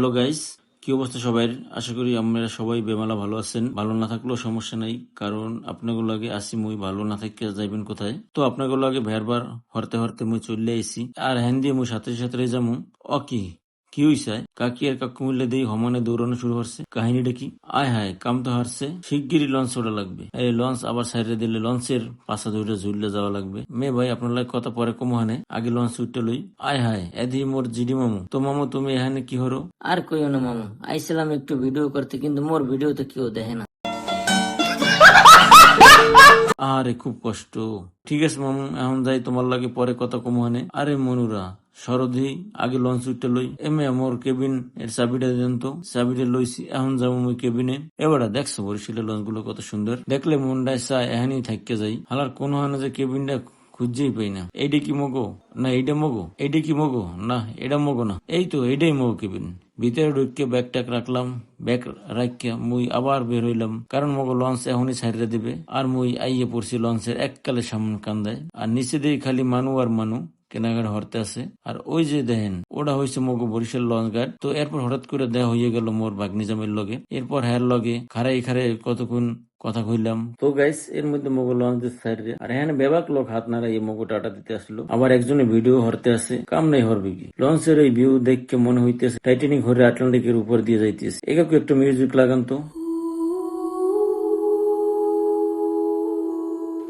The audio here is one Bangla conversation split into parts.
হ্যালো গাইস কি অবস্থা সবাই আশা করি আমরা সবাই বেমালা ভালো আছেন। ভালো না থাকলেও সমস্যা নাই, কারণ আপনাগুলো আগে আসি মুই। ভালো না থাকি যাইবেন কোথায়? তো আপনাগুলো আগে ভেরবার হরতে হরতে মুই চলে আইসি আর হ্যান দিয়ে মুই সাথে সাথে যামু অ কি হইছে? কাকি আর কাকু মিলে দেই হমানে দৌড়ানো শুরু করছে। কাহিনীটা কি? আয় হায়, কাম তো হারছে। শিগগিরই লঞ্চ ওটা লাগবে। এই লঞ্চ আবার সাইডে দিলে লঞ্চের পাশা ধরে ঝুললে যাওয়া লাগবে। মে ভাই, আপনার কথা পরে কম হানে। আগে লঞ্চ উঠতে লই। আয় হায়, এদি মোর জিডি মামু। তো মামু, তুমি এখানে কি হরো? আর কইও না মামু। আইছিলাম একটু ভিডিও করতে, কিন্তু মোর ভিডিও তো কেউ দেখে না। আরে খুব কষ্ট। ঠিক আছে, মামু, এখন যাই, তোমার লাগে পরে কথা কমানে আরে মনুরা সরদি আগে লঞ্চ উঠতে লই। এমে মোর কেবিন, এর চাবিটা দেন তো। চাবিটা লইছি, এখন যাব মুই কেবিনে। এবারে দেখছ বরিশালের লঞ্চগুলো কত সুন্দর। দেখলে মনটায় চায় এহানি থাকতে যাই। হালার কোনো হয় না যে কেবিনটা খুঁজেই পাই না। এইটা কি মগো? না এইটা মগো? এইটা কি মগো? না এটা মগো না। এই তো এইটাই মগো কেবিন। ভিতরে ঢুকে ব্যাগটাক রাখলাম। ব্যাগ রাখিয়া মুই আবার বের হইলাম। কারণ মগো লঞ্চ এখনই ছাড়িয়ে দিবে। আর মুই আইয়ে পড়ছি লঞ্চের এককালে সামনে কান্দায়। আর নিচে দিয়ে খালি মানু আর মানু কেনাকাটা হরতে আছে। আর ওই যে দেখেন ওটা হয়েছে মগো বরিশাল লঞ্চ গার্ড তো এরপর হঠাৎ করে দেয়া হয়ে গেল মোর বাগ নিজামের লগে। এরপর হ্যার লগে খারাই খারাই কতক্ষণ কথা কইলাম। তো গাইস এর মধ্যে মগো লঞ্চ সাইডে আর হ্যাঁ বেবাক লোক হাত নাড়া এই মগো টাটা দিতে আসলো। আবার একজনে ভিডিও হরতে আছে কাম নাই হরবে কি? লঞ্চের এই ভিউ দেখকে মনে হইতেছে টাইটানিক ঘরে আটলান্টিকের উপর দিয়ে যাইতেছে। একে একটু মিউজিক লাগান তো।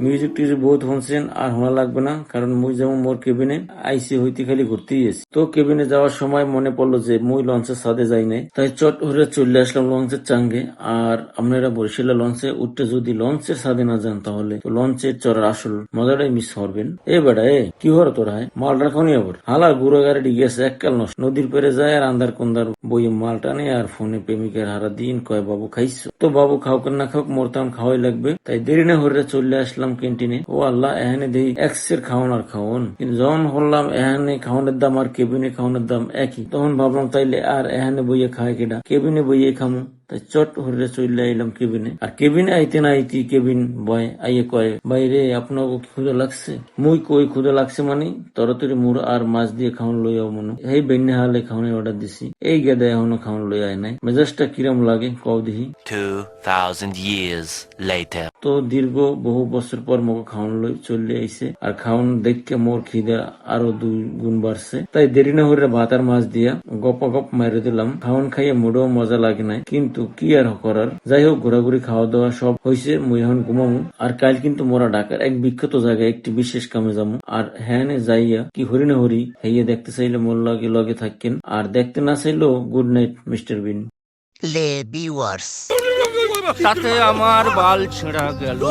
মিউজিক টিউজিক বহুত শুনছেন আর শোনা লাগবে না, কারণ মুই যেমন মোর কেবিনে আইসি হইতে খালি ঘুরতেই এসি তো কেবিনে যাওয়ার সময় মনে পড়ল যে মুই লঞ্চের সাথে যাই নাই, তাই চট হরে চলে আসলাম লঞ্চের চাঙ্গে। আর আপনারা বরিশালে লঞ্চে উঠতে যদি লঞ্চের সাথে না যান তাহলে, তো লঞ্চের চড়ার আসল মজাটাই মিস করবেন। এ বেটা, এ, কি হর তোরা হয়? মাল রাখনি আবার। হালা গুড়ো গাড়ি গেছে এককাল নষ্ট। নদীর পেরে যায় আর আন্দার কুন্দার বইয়ে মাল টানে আর ফোনে প্রেমিকের হারা দিন কয়, বাবু, খাইছো? তো বাবু খাওক না খাওক, মোর তেমন খাওয়াই লাগবে। তাই দেরি না হরে চলে আসলাম ক্যান্টিনে ও আল্লাহ এখানে দেই এক্সের খাওন আর খাওন। কিন্তু যখন হলাম এখানে খাওয়ানোর দাম আর কেবিনে খাওয়ানোর দাম একই, তখন ভাবলাম, তাইলে আর এখানে বইয়ে খায় কেডা? কেবিনে বইয়ে খামু? তাই চট হরে চলে আইলাম কেবিনে। আর কেবিনে আইতে না আইতি কেবিন বয় আইয়ে কয় বাইরে আপনাকে ক্ষুদা লাগছে? মুই কই ক্ষুদা লাগছে মানে? তরতরি মুর আর মাছ দিয়ে খাওয়ান লই আও মনে। এই বেন্যা হালে খাওয়ানোর অর্ডার দিছি। এই গেদা এখনও খাওয়ান লই আয় নাই। মেজাজটা কিরম লাগে কও দিহি 2,000 years later. তো দীর্ঘ বহু বছর পর মোকে খাওয়ান লই চলে আইছে আর খাওয়ান দেখকে মোর খিদে আরও দুই গুণ বাড়ছে। তাই দেরি না হইরে ভাত আর মাছ দিয়া গপ গপ মারি দিলাম। খাওয়ান খাইয়ে মোটেও মজা লাগে নাই কিন্তু কি আর করার? যাই হোক ঘোরাঘুরি খাওয়া দাওয়া সব হয়েছে মুই এখন ঘুমামু। আর কাল কিন্তু মোরা ঢাকার এক বিখ্যাত জায়গায় একটি বিশেষ কামে যাব আর হ্যাঁ যাইয়া কি হরি না হরি হেয়ে দেখতে চাইলে মোর লগে লগে থাকেন। আর দেখতে না চাইলেও গুড নাইট মিস্টার বিন। লে. তাতে আমার বাল ছেঁড়া গেল।